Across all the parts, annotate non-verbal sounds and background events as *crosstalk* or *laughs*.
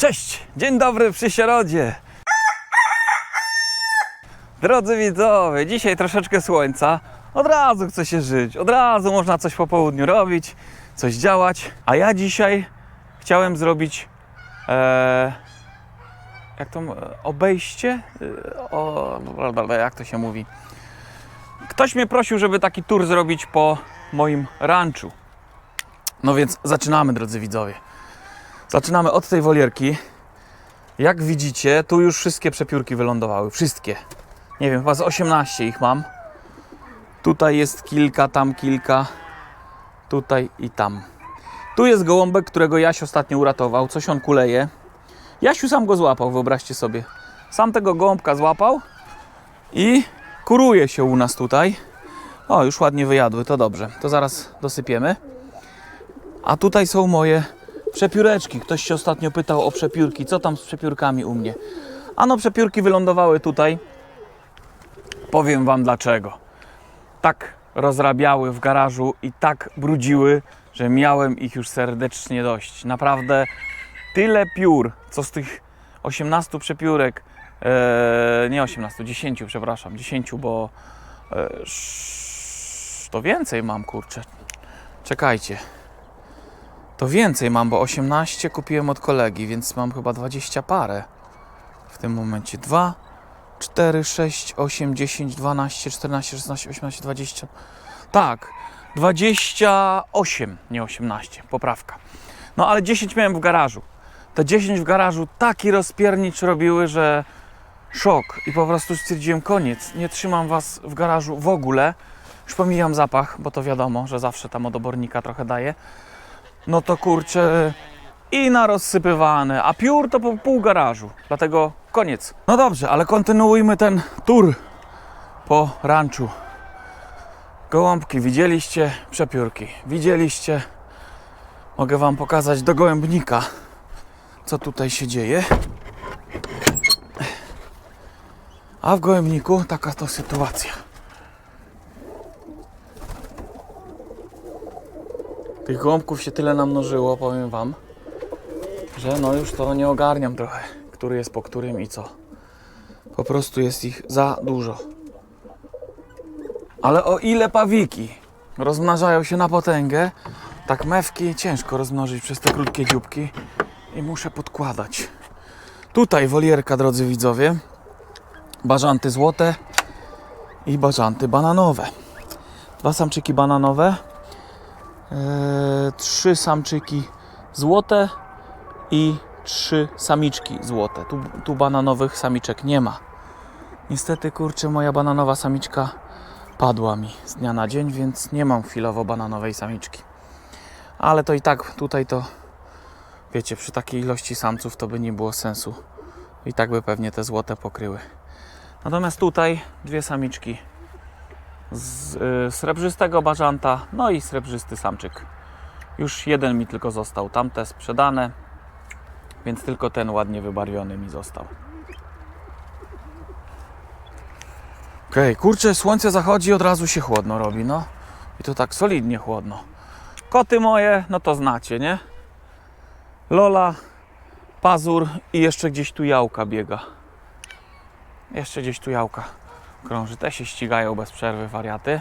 Cześć, dzień dobry przy środzie. Drodzy widzowie, dzisiaj troszeczkę słońca. Od razu chce się żyć, od razu można coś po południu robić, coś działać. A ja dzisiaj chciałem zrobić e, jak to obejście? E, O, jak to się mówi? Ktoś mnie prosił, żeby taki tour zrobić po moim ranchu. No więc zaczynamy, drodzy widzowie. Zaczynamy od tej wolierki. Jak widzicie, tu już wszystkie przepiórki wylądowały. Wszystkie. Nie wiem, chyba z 18 ich mam. Tutaj jest kilka, tam kilka. Tutaj i tam. Tu jest gołąbek, którego Jaś ostatnio uratował. Coś on kuleje. Jasiu sam go złapał, wyobraźcie sobie. Sam tego gołąbka złapał i kuruje się u nas tutaj. O, już ładnie wyjadły, to dobrze. To zaraz dosypiemy. A tutaj są moje przepióreczki. Ktoś się ostatnio pytał o przepiórki. Co tam z przepiórkami u mnie? Ano, przepiórki wylądowały tutaj. Powiem Wam dlaczego. Tak rozrabiały w garażu i tak brudziły, że miałem ich już serdecznie dość. Naprawdę tyle piór, co z tych 18 przepiórek, e, nie 18, 10, przepraszam, 10, bo e, sz- to więcej mam, kurczę. Czekajcie. To więcej mam, bo 18 kupiłem od kolegi, więc mam chyba 20 parę w tym momencie. 2, 4, 6, 8, 10, 12, 14, 16, 18, 20. Tak, 28, nie 18, poprawka. No ale 10 miałem w garażu. Te 10 w garażu taki rozpiernicz robiły, że szok. I po prostu stwierdziłem koniec. Nie trzymam was w garażu w ogóle. Już pomijam zapach, bo to wiadomo, że zawsze tam od obornika trochę daje no to kurczę i na rozsypywane, a piór to po pół garażu, dlatego koniec. No dobrze, ale kontynuujmy ten tour po ranchu. Gołąbki widzieliście, przepiórki widzieliście. Mogę Wam pokazać do gołębnika, co tutaj się dzieje. A w gołębniku taka to sytuacja. Tych gołąbków się tyle namnożyło, powiem wam, że no już to nie ogarniam trochę, który jest po którym i co. Po prostu jest ich za dużo. Ale o ile pawiki rozmnażają się na potęgę, tak mewki ciężko rozmnożyć przez te krótkie dzióbki i muszę podkładać. Tutaj wolierka, drodzy widzowie. Bażanty złote i bażanty bananowe. Dwa samczyki bananowe, trzy samczyki złote i trzy samiczki złote. Tu, tu bananowych samiczek nie ma. Niestety, kurczę, moja bananowa samiczka padła mi z dnia na dzień, więc nie mam chwilowo bananowej samiczki. Ale to i tak tutaj to, wiecie, przy takiej ilości samców to by nie było sensu. I tak by pewnie te złote pokryły. Natomiast tutaj dwie samiczki z y, srebrzystego bażanta, no i srebrzysty samczyk. Już jeden mi tylko został, tamte sprzedane, więc tylko ten ładnie wybarwiony mi został. Okej, kurczę, słońce zachodzi, od razu się chłodno robi, no. I to tak solidnie chłodno. Koty moje, no to znacie, nie? Lola, Pazur i jeszcze gdzieś tu Jałka biega. Jeszcze gdzieś tu Jałka krąży. Te się ścigają bez przerwy, wariaty.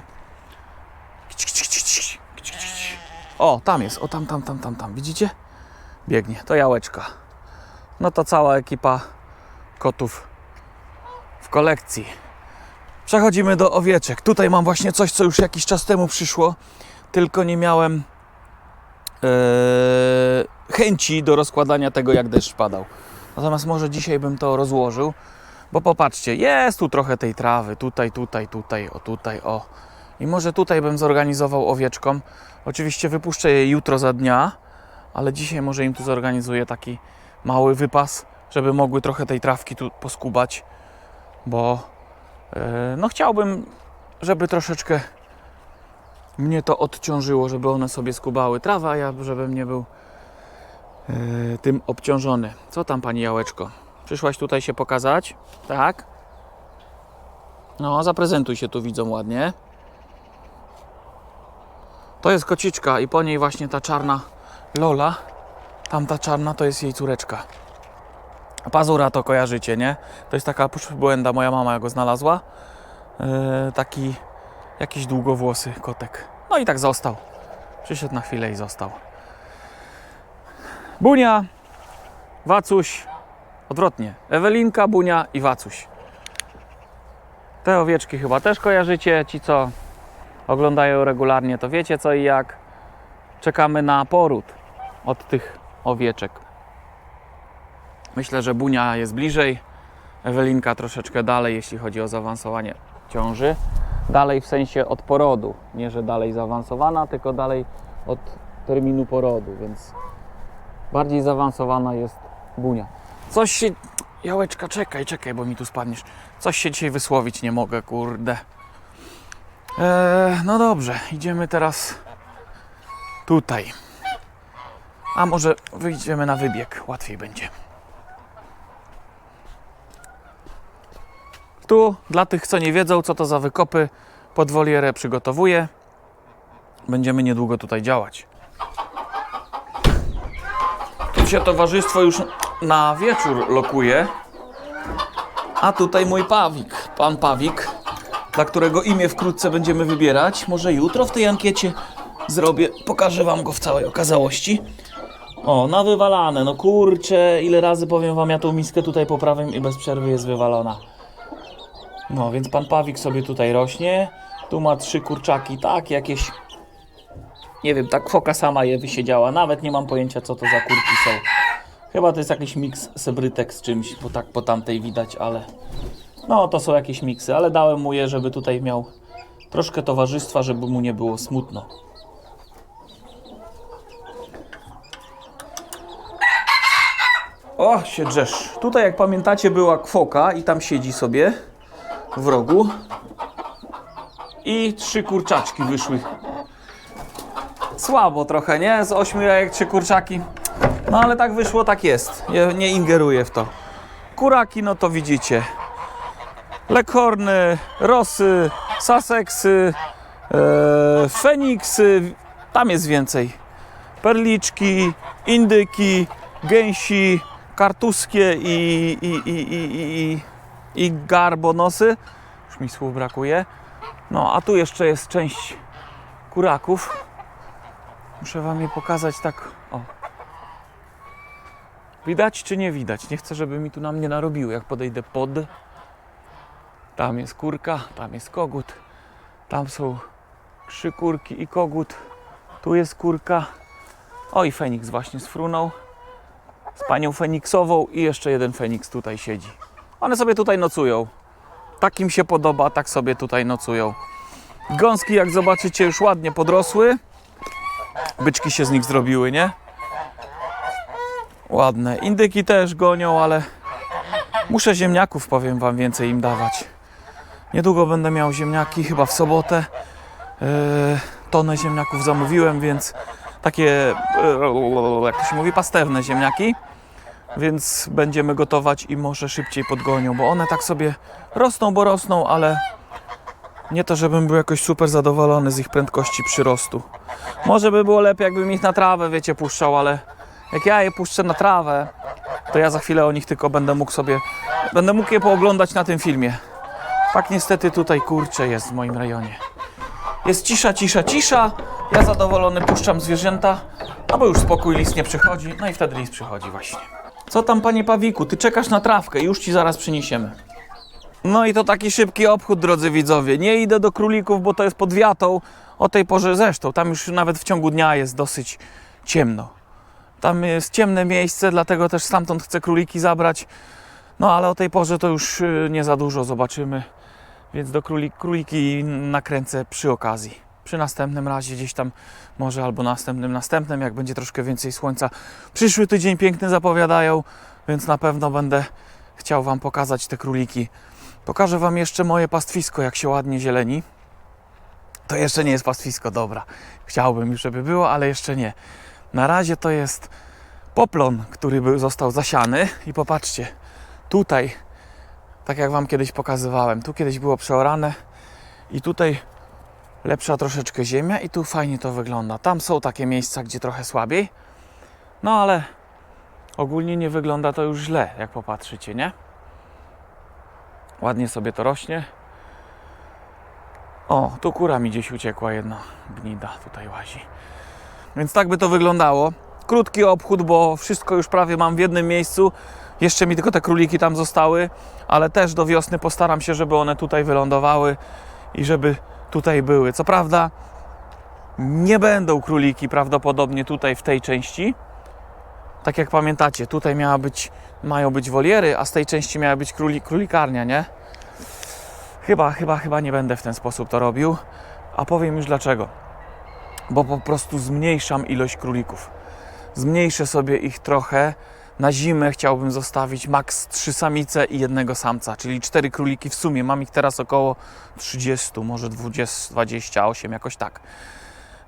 O, tam jest, o tam, tam, tam, tam, tam. Widzicie? Biegnie, to jałeczka. No to cała ekipa kotów w kolekcji. Przechodzimy do owieczek. Tutaj mam właśnie coś, co już jakiś czas temu przyszło, tylko nie miałem e, chęci do rozkładania tego, jak deszcz padał. Natomiast może dzisiaj bym to rozłożył. Bo popatrzcie, jest tu trochę tej trawy, tutaj, tutaj, tutaj, o tutaj, o. I może tutaj bym zorganizował owieczkom. Oczywiście wypuszczę je jutro za dnia, ale dzisiaj może im tu zorganizuję taki mały wypas, żeby mogły trochę tej trawki tu poskubać, bo e, no chciałbym, żeby troszeczkę mnie to odciążyło, żeby one sobie skubały trawę, a ja żebym nie był e, tym obciążony. Co tam pani Jałeczko? Przyszłaś tutaj się pokazać? Tak? No, zaprezentuj się tu widzą ładnie. To jest kociczka i po niej właśnie ta czarna Lola. Tamta czarna to jest jej córeczka. Pazura to kojarzycie, nie? To jest taka błęda, moja mama go znalazła. Yy, taki jakiś długowłosy kotek. No i tak został. Przyszedł na chwilę i został. Bunia, Wacuś, odwrotnie. Ewelinka, Bunia i Wacuś. Te owieczki chyba też kojarzycie. Ci, co oglądają regularnie, to wiecie co i jak. Czekamy na poród od tych owieczek. Myślę, że Bunia jest bliżej, Ewelinka troszeczkę dalej, jeśli chodzi o zaawansowanie ciąży. Dalej w sensie od porodu. Nie, że dalej zaawansowana, tylko dalej od terminu porodu, więc bardziej zaawansowana jest Bunia. Coś się... Jałeczka, czekaj, czekaj, bo mi tu spadniesz. Coś się dzisiaj wysłowić nie mogę, kurde. Eee, no dobrze, idziemy teraz tutaj. A może wyjdziemy na wybieg, łatwiej będzie. Tu, dla tych, co nie wiedzą, co to za wykopy, podwolierę przygotowuję. Będziemy niedługo tutaj działać. Tu się towarzystwo już na wieczór lokuje. A tutaj mój Pawik, pan Pawik, dla którego imię wkrótce będziemy wybierać. Może jutro w tej ankiecie zrobię, pokażę wam go w całej okazałości. O, na wywalane, no kurczę, ile razy powiem wam, ja tą miskę tutaj poprawiam i bez przerwy jest wywalona. No, więc pan Pawik sobie tutaj rośnie. Tu ma trzy kurczaki, tak, jakieś. Nie wiem, tak foka sama je wysiedziała. Nawet nie mam pojęcia, co to za kurki są. Chyba to jest jakiś miks sebrytek z czymś, bo tak po tamtej widać, ale. No, to są jakieś miksy, ale dałem mu je, żeby tutaj miał troszkę towarzystwa, żeby mu nie było smutno. O, się drzesz. Tutaj, jak pamiętacie, była kwoka i tam siedzi sobie w rogu. I trzy kurczaczki wyszły. Słabo trochę, nie? Z ośmiu jajek trzy kurczaki. No ale tak wyszło, tak jest. Nie, ingeruję w to. Kuraki, no to widzicie. Lekhorny, Rosy, Susseksy, e, Feniksy. Tam jest więcej. Perliczki, indyki, gęsi, kartuskie i, i, i, i, i, i garbonosy. Już mi słów brakuje. No, a tu jeszcze jest część kuraków. Muszę wam je pokazać tak. Widać czy nie widać? Nie chcę, żeby mi tu na mnie narobiły. Jak podejdę pod. Tam jest kurka, tam jest kogut. Tam są trzy kurki i kogut. Tu jest kurka. O i Feniks właśnie sfrunął. Z panią Feniksową i jeszcze jeden Feniks tutaj siedzi. One sobie tutaj nocują. Tak im się podoba, tak sobie tutaj nocują. Gąski, jak zobaczycie, już ładnie podrosły. Byczki się z nich zrobiły, nie? Ładne. Indyki też gonią, ale muszę ziemniaków, powiem wam, więcej im dawać. Niedługo będę miał ziemniaki, chyba w sobotę. Yy, tonę ziemniaków zamówiłem, więc takie, yy, jak to się mówi, pastewne ziemniaki. Więc będziemy gotować i może szybciej podgonią, bo one tak sobie rosną, bo rosną, ale nie to, żebym był jakoś super zadowolony z ich prędkości przyrostu. Może by było lepiej, jakbym ich na trawę, wiecie, puszczał, ale jak ja je puszczę na trawę, to ja za chwilę o nich tylko będę mógł sobie, będę mógł je pooglądać na tym filmie. Tak niestety tutaj kurczę jest w moim rejonie. Jest cisza, cisza, cisza. Ja zadowolony puszczam zwierzęta, no bo już spokój, list nie przychodzi, no i wtedy list przychodzi właśnie. Co tam, panie Pawiku, ty czekasz na trawkę, już ci zaraz przyniesiemy. No i to taki szybki obchód, drodzy widzowie. Nie idę do królików, bo to jest pod wiatą. O tej porze zresztą, tam już nawet w ciągu dnia jest dosyć ciemno. Tam jest ciemne miejsce, dlatego też stamtąd chcę króliki zabrać. No ale o tej porze to już y, nie za dużo zobaczymy. Więc do królik, króliki nakręcę przy okazji. Przy następnym razie gdzieś tam może albo następnym, następnym, jak będzie troszkę więcej słońca. Przyszły tydzień piękny zapowiadają, więc na pewno będę chciał Wam pokazać te króliki. Pokażę Wam jeszcze moje pastwisko, jak się ładnie zieleni. To jeszcze nie jest pastwisko, dobra. Chciałbym już, żeby było, ale jeszcze nie. Na razie to jest poplon, który był, został zasiany. I popatrzcie, tutaj, tak jak Wam kiedyś pokazywałem, tu kiedyś było przeorane i tutaj lepsza troszeczkę ziemia i tu fajnie to wygląda. Tam są takie miejsca, gdzie trochę słabiej, no ale ogólnie nie wygląda to już źle, jak popatrzycie, nie? Ładnie sobie to rośnie. O, tu kura mi gdzieś uciekła jedna gnida, tutaj łazi. Więc tak by to wyglądało. Krótki obchód, bo wszystko już prawie mam w jednym miejscu. Jeszcze mi tylko te króliki tam zostały, ale też do wiosny postaram się, żeby one tutaj wylądowały i żeby tutaj były. Co prawda, nie będą króliki prawdopodobnie tutaj w tej części. Tak jak pamiętacie, tutaj miała być, mają być woliery, a z tej części miała być króli, królikarnia, nie? Chyba, chyba, chyba nie będę w ten sposób to robił, a powiem już dlaczego. Bo po prostu zmniejszam ilość królików. Zmniejszę sobie ich trochę. Na zimę chciałbym zostawić maks 3 samice i jednego samca, czyli 4 króliki w sumie. Mam ich teraz około 30, może 20, 28, jakoś tak.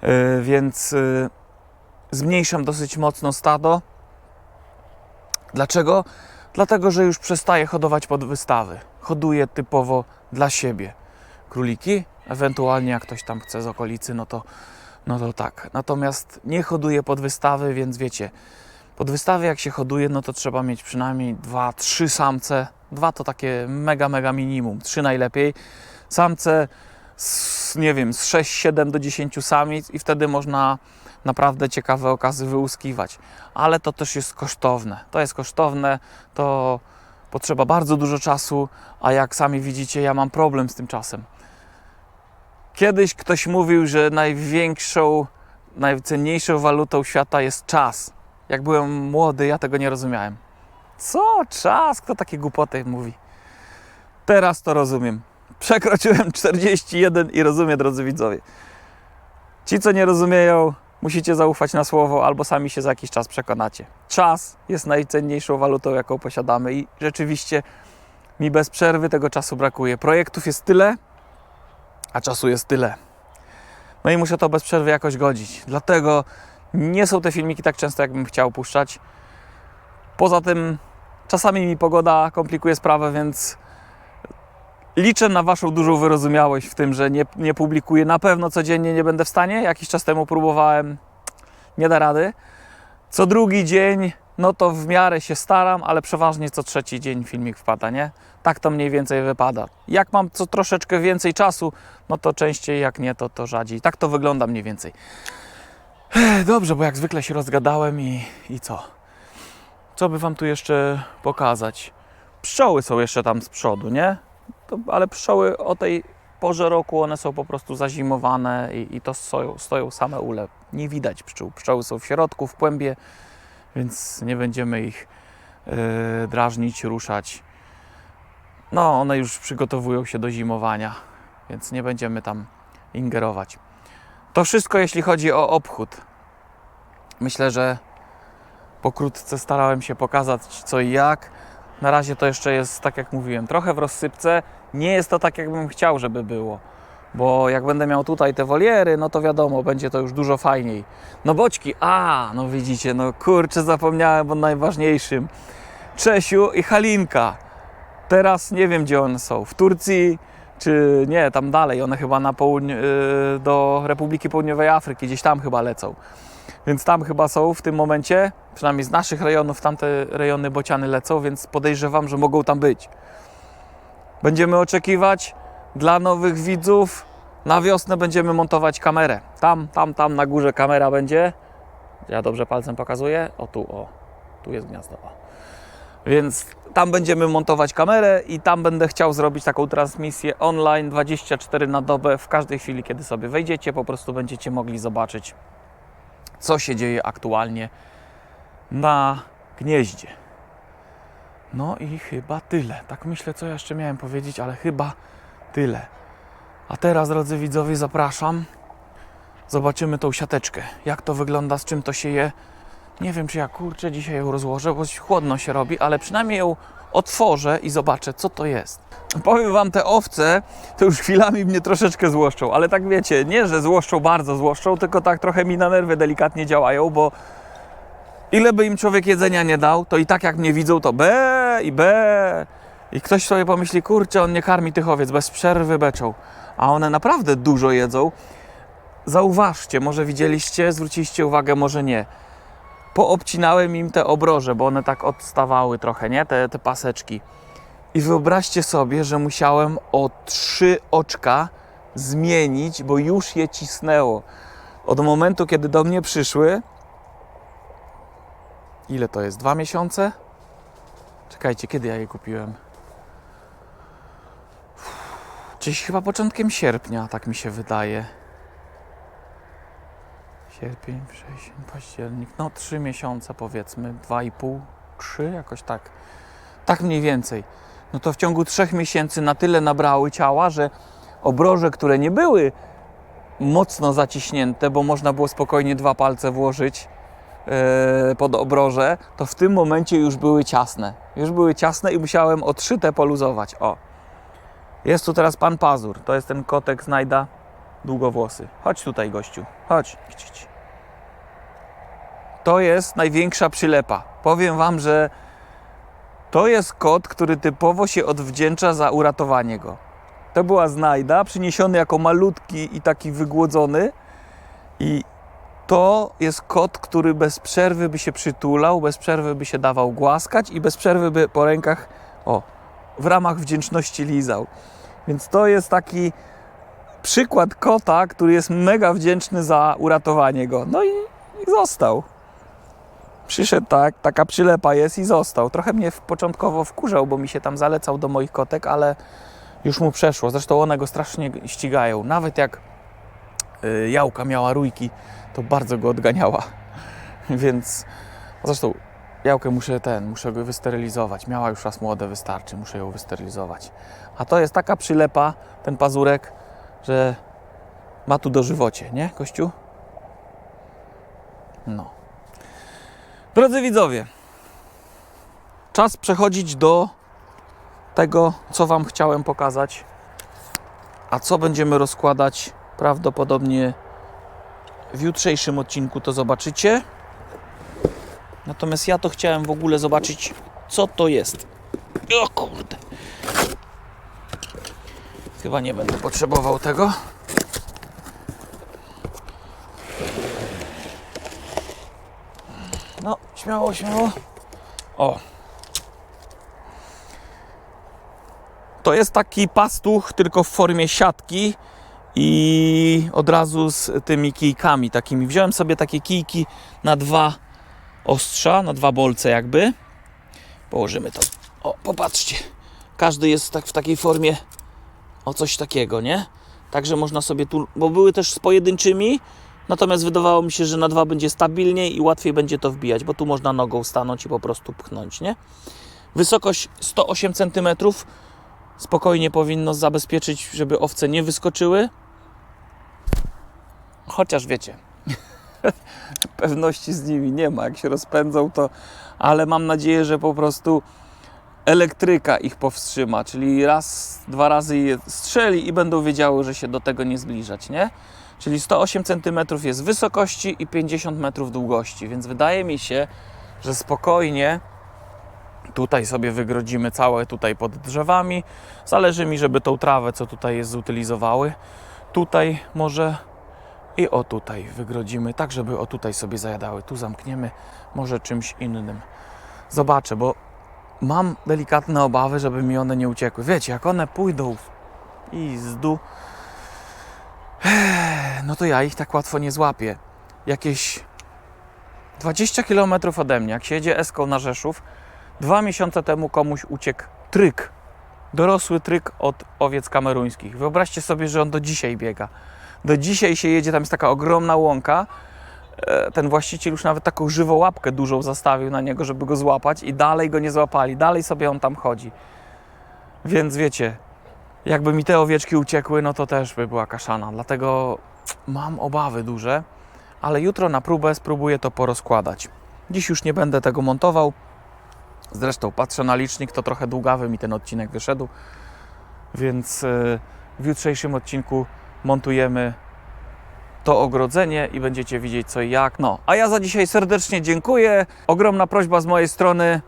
Yy, więc yy, zmniejszam dosyć mocno stado. Dlaczego? Dlatego, że już przestaję hodować pod wystawy. Hoduję typowo dla siebie króliki, ewentualnie jak ktoś tam chce z okolicy, no to, no to tak. Natomiast nie hoduję pod wystawy, więc wiecie, pod wystawy jak się hoduje, no to trzeba mieć przynajmniej dwa, trzy samce. Dwa to takie mega, mega minimum, trzy najlepiej. Samce z, nie wiem, z 6, 7 do 10 samic i wtedy można naprawdę ciekawe okazy wyłuskiwać. Ale to też jest kosztowne. To jest kosztowne, to potrzeba bardzo dużo czasu, a jak sami widzicie, ja mam problem z tym czasem. Kiedyś ktoś mówił, że największą, najcenniejszą walutą świata jest czas. Jak byłem młody, ja tego nie rozumiałem. Co? Czas? Kto takie głupoty mówi? Teraz to rozumiem. Przekroczyłem *laughs* 41 i rozumiem, drodzy widzowie. Ci, co nie rozumieją, musicie zaufać na słowo, albo sami się za jakiś czas przekonacie. Czas jest najcenniejszą walutą, jaką posiadamy, i rzeczywiście mi bez przerwy tego czasu brakuje. Projektów jest tyle, a czasu jest tyle. No i muszę to bez przerwy jakoś godzić. Dlatego nie są te filmiki tak często, jakbym chciał puszczać. Poza tym czasami mi pogoda komplikuje sprawę, więc liczę na Waszą dużą wyrozumiałość w tym, że nie, nie publikuję na pewno codziennie, nie będę w stanie. Jakiś czas temu próbowałem, nie da rady. Co drugi dzień, no to w miarę się staram, ale przeważnie co trzeci dzień filmik wpada, nie? Tak to mniej więcej wypada. Jak mam co troszeczkę więcej czasu, no to częściej, jak nie, to, to rzadziej. Tak to wygląda mniej więcej. Dobrze, bo jak zwykle się rozgadałem i, i co? Co by Wam tu jeszcze pokazać? Pszczoły są jeszcze tam z przodu, nie? To, ale pszczoły o tej porze roku, one są po prostu zazimowane i, i to stoją, stoją same ule. Nie widać pszczół. Pszczoły są w środku, w kłębie, więc nie będziemy ich yy, drażnić, ruszać. No, one już przygotowują się do zimowania, więc nie będziemy tam ingerować. To wszystko, jeśli chodzi o obchód. Myślę, że pokrótce starałem się pokazać co i jak. Na razie to jeszcze jest, tak jak mówiłem, trochę w rozsypce. Nie jest to tak, jakbym chciał, żeby było. Bo jak będę miał tutaj te woliery, no to wiadomo, będzie to już dużo fajniej. No boćki, a, no widzicie, no kurczę, zapomniałem o najważniejszym. Czesiu i Halinka. Teraz nie wiem, gdzie one są. W Turcji, czy nie, tam dalej. One chyba na południe, yy, do Republiki Południowej Afryki, gdzieś tam chyba lecą. Więc tam chyba są w tym momencie, przynajmniej z naszych rejonów, tamte rejony bociany lecą, więc podejrzewam, że mogą tam być. Będziemy oczekiwać dla nowych widzów. Na wiosnę będziemy montować kamerę. Tam, tam, tam na górze kamera będzie. Ja dobrze palcem pokazuję. O tu, o. Tu jest gniazdo. O. Więc tam będziemy montować kamerę i tam będę chciał zrobić taką transmisję online 24 na dobę. W każdej chwili, kiedy sobie wejdziecie, po prostu będziecie mogli zobaczyć, co się dzieje aktualnie na gnieździe. No i chyba tyle. Tak myślę, co jeszcze miałem powiedzieć, ale chyba tyle. A teraz, drodzy widzowie, zapraszam. Zobaczymy tą siateczkę. Jak to wygląda, z czym to się je. Nie wiem, czy ja kurczę dzisiaj ją rozłożę, bo chłodno się robi, ale przynajmniej ją otworzę i zobaczę, co to jest. Powiem Wam, te owce to już chwilami mnie troszeczkę złoszczą, ale tak wiecie, nie, że złoszczą, bardzo złoszczą, tylko tak trochę mi na nerwy delikatnie działają, bo ile by im człowiek jedzenia nie dał, to i tak jak mnie widzą, to be i be. I ktoś sobie pomyśli, kurczę, on nie karmi tych owiec, bez przerwy beczą. A one naprawdę dużo jedzą. Zauważcie, może widzieliście, zwróciliście uwagę, może nie. Poobcinałem im te obroże, bo one tak odstawały trochę, nie? Te, te paseczki. I wyobraźcie sobie, że musiałem o trzy oczka zmienić, bo już je cisnęło. Od momentu, kiedy do mnie przyszły, ile to jest? Dwa miesiące? Czekajcie, kiedy ja je kupiłem? Gdzieś chyba początkiem sierpnia, tak mi się wydaje. Sierpień, wrzesień, październik, no trzy miesiące powiedzmy, dwa i pół, trzy, jakoś tak. Tak mniej więcej. No to w ciągu trzech miesięcy na tyle nabrały ciała, że obroże, które nie były mocno zaciśnięte, bo można było spokojnie dwa palce włożyć e, pod obroże, to w tym momencie już były ciasne. Już były ciasne i musiałem o trzy te poluzować. O. Jest tu teraz pan Pazur. To jest ten kotek znajda długowłosy. Chodź tutaj, gościu. Chodź. Idź. To jest największa przylepa. Powiem wam, że to jest kot, który typowo się odwdzięcza za uratowanie go. To była znajda, przyniesiony jako malutki i taki wygłodzony. I to jest kot, który bez przerwy by się przytulał, bez przerwy by się dawał głaskać i bez przerwy by po rękach, o, w ramach wdzięczności lizał. Więc to jest taki przykład kota, który jest mega wdzięczny za uratowanie go. No i, i został. Przyszedł tak, taka przylepa jest i został. Trochę mnie początkowo wkurzał, bo mi się tam zalecał do moich kotek, ale już mu przeszło. Zresztą one go strasznie ścigają. Nawet jak y, jałka miała rójki, to bardzo go odganiała. *laughs* Więc zresztą jałkę muszę ten, muszę go wysterylizować. Miała już raz młode, wystarczy, muszę ją wysterylizować. A to jest taka przylepa, ten pazurek, że ma tu dożywocie, nie, Kościu? No. Drodzy widzowie, czas przechodzić do tego, co Wam chciałem pokazać. A co będziemy rozkładać prawdopodobnie w jutrzejszym odcinku, to zobaczycie. Natomiast ja to chciałem w ogóle zobaczyć, co to jest. O kurde. Chyba nie będę potrzebował tego. No, śmiało, śmiało. O. To jest taki pastuch, tylko w formie siatki i od razu z tymi kijkami takimi. Wziąłem sobie takie kijki na dwa ostrza, na dwa bolce jakby. Położymy to. O, popatrzcie. Każdy jest tak w takiej formie o coś takiego, nie? Także można sobie tu, bo były też z pojedynczymi, natomiast wydawało mi się, że na dwa będzie stabilniej i łatwiej będzie to wbijać, bo tu można nogą stanąć i po prostu pchnąć, nie? Wysokość 108 cm spokojnie powinno zabezpieczyć, żeby owce nie wyskoczyły. Chociaż wiecie, *laughs* pewności z nimi nie ma. Jak się rozpędzą, to. Ale mam nadzieję, że po prostu elektryka ich powstrzyma, czyli raz, dwa razy je strzeli i będą wiedziały, że się do tego nie zbliżać, nie? Czyli 108 cm jest wysokości i 50 metrów długości, więc wydaje mi się, że spokojnie tutaj sobie wygrodzimy całe tutaj pod drzewami. Zależy mi, żeby tą trawę, co tutaj jest, zutylizowały. Tutaj może i o tutaj wygrodzimy, tak żeby o tutaj sobie zajadały. Tu zamkniemy może czymś innym. Zobaczę, bo mam delikatne obawy, żeby mi one nie uciekły. Wiecie, jak one pójdą i zdu, no to ja ich tak łatwo nie złapię. Jakieś 20 km ode mnie, jak się eską na Rzeszów, dwa miesiące temu komuś uciekł tryk. Dorosły tryk od owiec kameruńskich. Wyobraźcie sobie, że on do dzisiaj biega. Do dzisiaj się jedzie, tam jest taka ogromna łąka. E, Ten właściciel już nawet taką żywą łapkę dużą zastawił na niego, żeby go złapać i dalej go nie złapali. Dalej sobie on tam chodzi. Więc wiecie, jakby mi te owieczki uciekły, no to też by była kaszana. Dlatego mam obawy duże, ale jutro na próbę spróbuję to porozkładać. Dziś już nie będę tego montował. Zresztą patrzę na licznik, to trochę długawy mi ten odcinek wyszedł, więc e, w jutrzejszym odcinku montujemy to ogrodzenie i będziecie widzieć co i jak. No, a ja za dzisiaj serdecznie dziękuję. Ogromna prośba z mojej strony.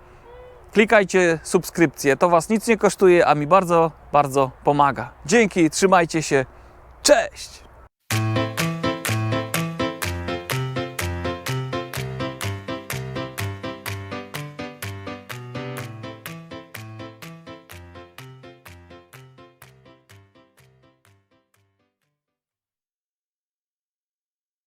Klikajcie subskrypcję, to Was nic nie kosztuje, a mi bardzo, bardzo pomaga. Dzięki, trzymajcie się. Cześć!